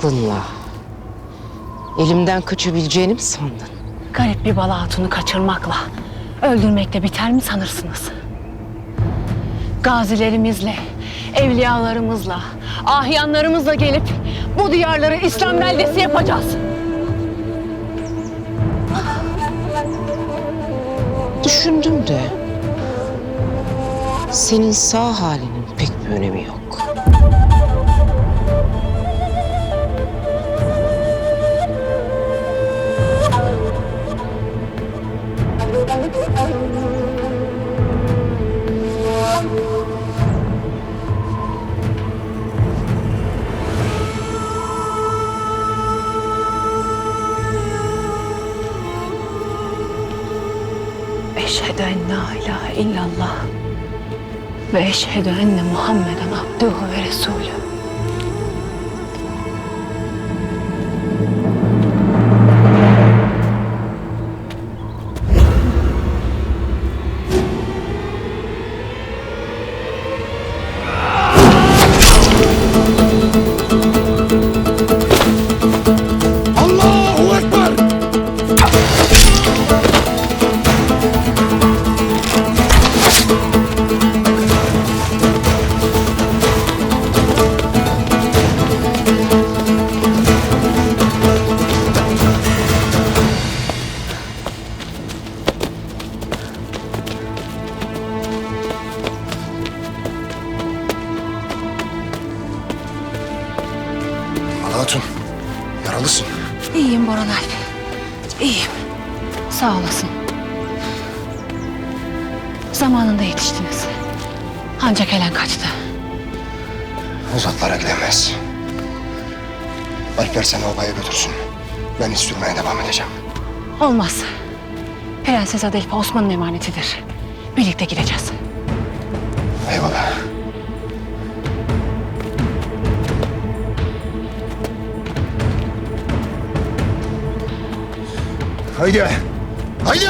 aklınla elimden kaçabileceğini mi sandın? Garip bir bala hatunu kaçırmakla, öldürmekle biter mi sanırsınız? Gazilerimizle, evliyalarımızla, ahyanlarımızla gelip bu diyarları İslam beldesi yapacağız. Düşündüm de senin sağ halinin pek bir önemi yok. Eşhedü en la ilahe illallah ve eşhedü enne Muhammeden abduhu ve resulü. Hatun, yaralısın. İyiyim Boran Alp. İyiyim. Sağ olasın. Zamanında yetiştiniz. Ancak Helen kaçtı. Uzaklara gidemez. Alper seni obaya götürsün. Ben iş sürmeye devam edeceğim. Olmaz. Prenses Adelpa Osman'ın emanetidir. Birlikte gideceğiz. Eyvallah. Haydi! Haydi!